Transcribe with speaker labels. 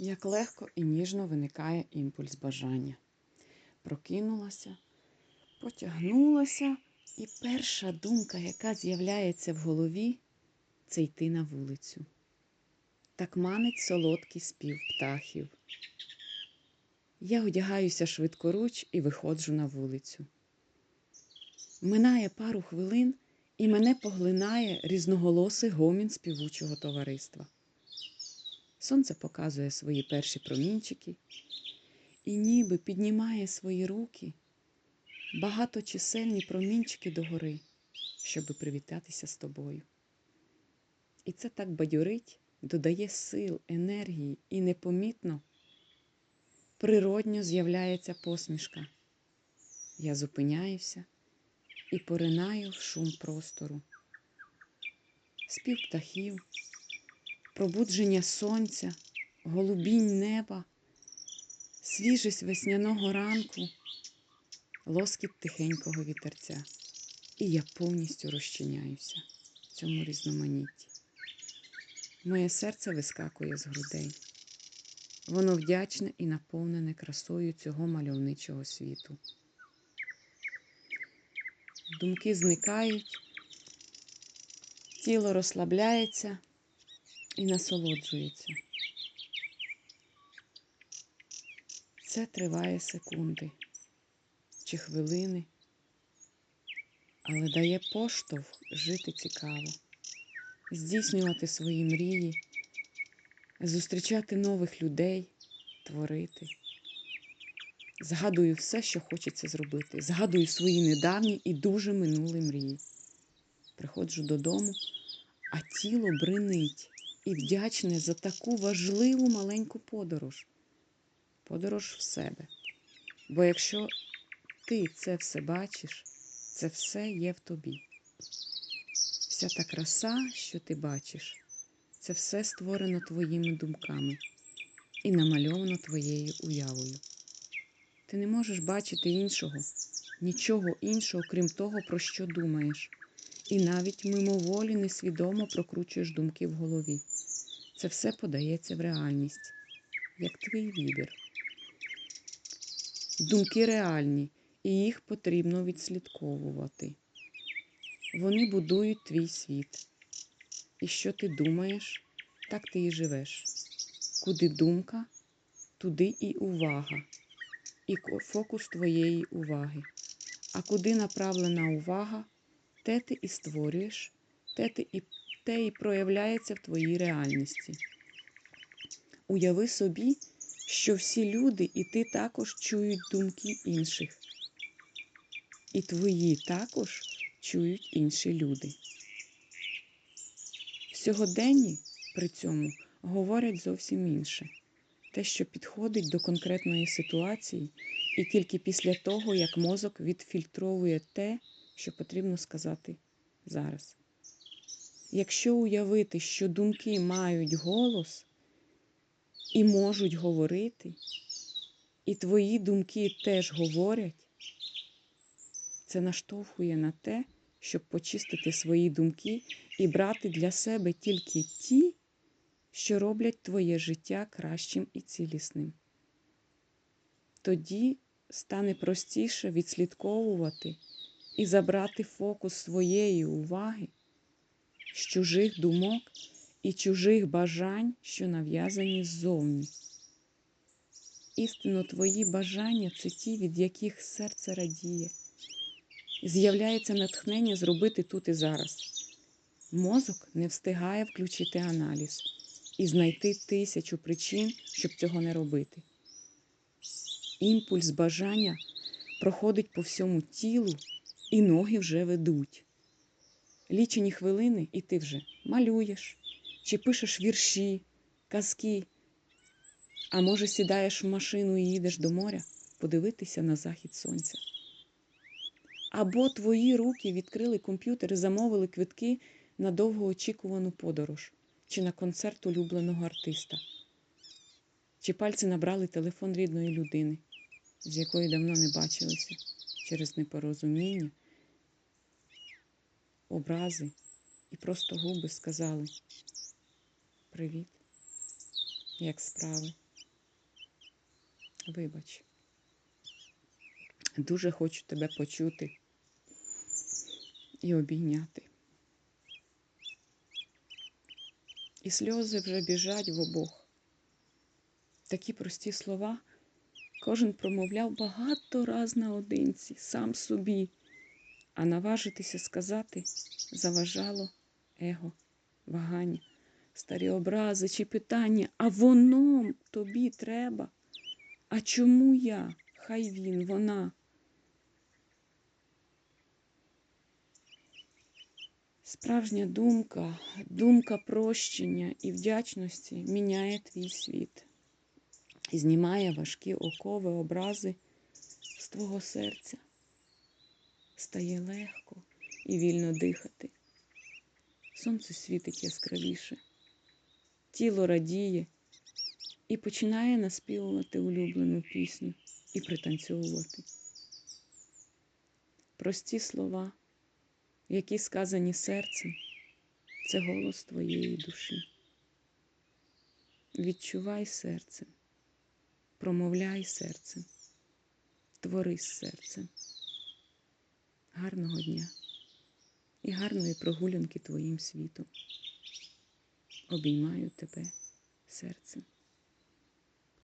Speaker 1: Як легко і ніжно виникає імпульс бажання. Прокинулася, потягнулася, і перша думка, яка з'являється в голові, це йти на вулицю. Так манить солодкий спів птахів. Я одягаюся швидкоруч і виходжу на вулицю. Минає пару хвилин, і мене поглинає різноголосий гомін співучого товариства. Сонце показує свої перші промінчики і ніби піднімає свої руки, багаточисельні промінчики догори, щоби привітатися з тобою. І це так бадьорить, додає сил, енергії і непомітно, природньо з'являється посмішка. Я зупиняюся і поринаю в шум простору, спів птахів пробудження сонця, голубінь неба, свіжість весняного ранку, лоскіт тихенького вітерця. І я повністю розчиняюся в цьому різноманітті. Моє серце вискакує з грудей. Воно вдячне і наповнене красою цього мальовничого світу. Думки зникають, тіло розслабляється і насолоджується. Це триває секунди чи хвилини, але дає поштовх жити цікаво, здійснювати свої мрії, зустрічати нових людей, творити. Згадую все, що хочеться зробити. Згадую свої недавні і дуже минулі мрії. Приходжу додому, а тіло бринить і вдячне за таку важливу маленьку подорож. Подорож в себе. Бо якщо ти це все бачиш, це все є в тобі. Вся та краса, що ти бачиш, це все створено твоїми думками і намальовано твоєю уявою. Ти не можеш бачити іншого, нічого іншого, крім того, про що думаєш. І навіть мимоволі несвідомо прокручуєш думки в голові. Це все подається в реальність, як твій вибір. Думки реальні, і їх потрібно відслідковувати. Вони будують твій світ. І що ти думаєш, так ти і живеш. Куди думка, туди і увага, і фокус твоєї уваги. А куди направлена увага, те ти і створюєш, те ти і те і проявляється в твоїй реальності. Уяви собі, що всі люди і ти також чують думки інших. І твої також чують інші люди. Сьогоденні при цьому говорять зовсім інше. Те, що підходить до конкретної ситуації, і тільки після того, як мозок відфільтровує те, що потрібно сказати зараз. Якщо уявити, що думки мають голос і можуть говорити, і твої думки теж говорять, це наштовхує на те, щоб почистити свої думки і брати для себе тільки ті, що роблять твоє життя кращим і цілісним. Тоді стане простіше відслідковувати і забрати фокус своєї уваги з чужих думок і чужих бажань, що нав'язані ззовні. Істинно твої бажання це ті, від яких серце радіє. З'являється натхнення зробити тут і зараз. Мозок не встигає включити аналіз і знайти тисячу причин, щоб цього не робити. Імпульс бажання проходить по всьому тілу, і ноги вже ведуть. Лічені хвилини, і ти вже малюєш, чи пишеш вірші, казки, а може, сідаєш в машину і їдеш до моря подивитися на захід сонця. Або твої руки відкрили комп'ютер і замовили квитки на довгоочікувану подорож, чи на концерт улюбленого артиста, чи пальці набрали телефон рідної людини, з якої давно не бачилися через непорозуміння образи і просто губи сказали Привіт, як справи? Вибач. Дуже хочу тебе почути і обійняти. І сльози вже біжать в обох. Такі прості слова кожен промовляв багато раз наодинці, сам собі, а наважитися сказати заважало его, вагання, старі образи чи питання, а воно тобі треба. А чому я? Хай він, вона. Справжня думка, думка прощення і вдячності міняє твій світ і знімає важкі окови, образи з твого серця. Стає легко і вільно дихати. Сонце світить яскравіше, тіло радіє і починає наспівувати улюблену пісню і пританцьовувати. Прості слова, які сказані серцем, це голос твоєї душі. Відчувай серцем, промовляй серцем, твори з серцем. Гарного дня і гарної прогулянки твоїм світом. Обіймаю тебе серцем.